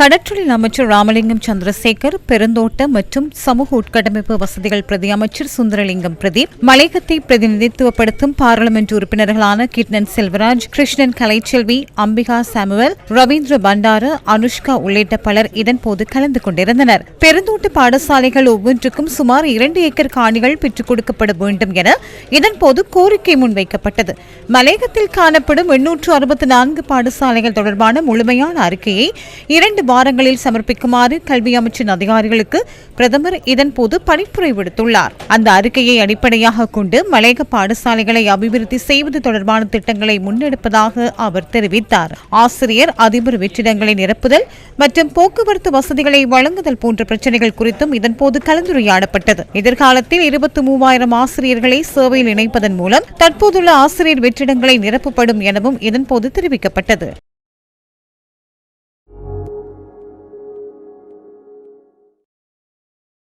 கடற்றொழில் அமைச்சர் ராமலிங்கம் சந்திரசேகர் பெருந்தோட்ட மற்றும் சமூக உட்கட்டமைப்பு வசதிகள் பிரதி அமைச்சர் சுந்தரலிங்கம் பிரதீப் மலையகத்தை பிரதிநிதித்துவப்படுத்தும் பாராளுமன்ற உறுப்பினர்களான கிட்னன் செல்வராஜ் கிருஷ்ணன் கலைச்செல்வி அம்பிகா சாமுவல் ரவீந்திர பண்டார அனுஷ்கா உள்ளிட்ட பலர் இதன்போது கலந்து கொண்டிருந்தனர். பெருந்தோட்ட பாடசாலைகள் ஒவ்வொன்றுக்கும் சுமார் இரண்டு ஏக்கர் காணிகள் பெற்றுக் கொடுக்கப்பட வேண்டும் என இதன்போது கோரிக்கை முன்வைக்கப்பட்டது. மலையகத்தில் காணப்படும் எண்ணூற்று அறுபத்தி நான்கு பாடசாலைகள் தொடர்பான முழுமையான அறிக்கையை இரண்டு வாரங்களில் சமர்ப்பிக்குமாறு கல்வி அமைச்சின் அதிகாரிகளுக்கு பிரதமர் இதன்போது பணிப்புரை விடுத்துள்ளார். அந்த அறிக்கையை அடிப்படையாக கொண்டு மலையக பாடசாலைகளை அபிவிருத்தி செய்வது தொடர்பான திட்டங்களை முன்னெடுப்பதாக அவர் தெரிவித்தார். ஆசிரியர் அதிபர் வெற்றிடங்களை நிரப்புதல் மற்றும் போக்குவரத்து வசதிகளை வழங்குதல் போன்ற பிரச்சனைகள் குறித்தும் இதன்போது கலந்துரையாடப்பட்டது. எதிர்காலத்தில் இருபத்தி மூவாயிரம் ஆசிரியர்களை சேவையில் இணைப்பதன் மூலம் தற்போதுள்ள ஆசிரியர் வெற்றிடங்களை நிரப்பப்படும் எனவும் இதன்போது தெரிவிக்கப்பட்டது.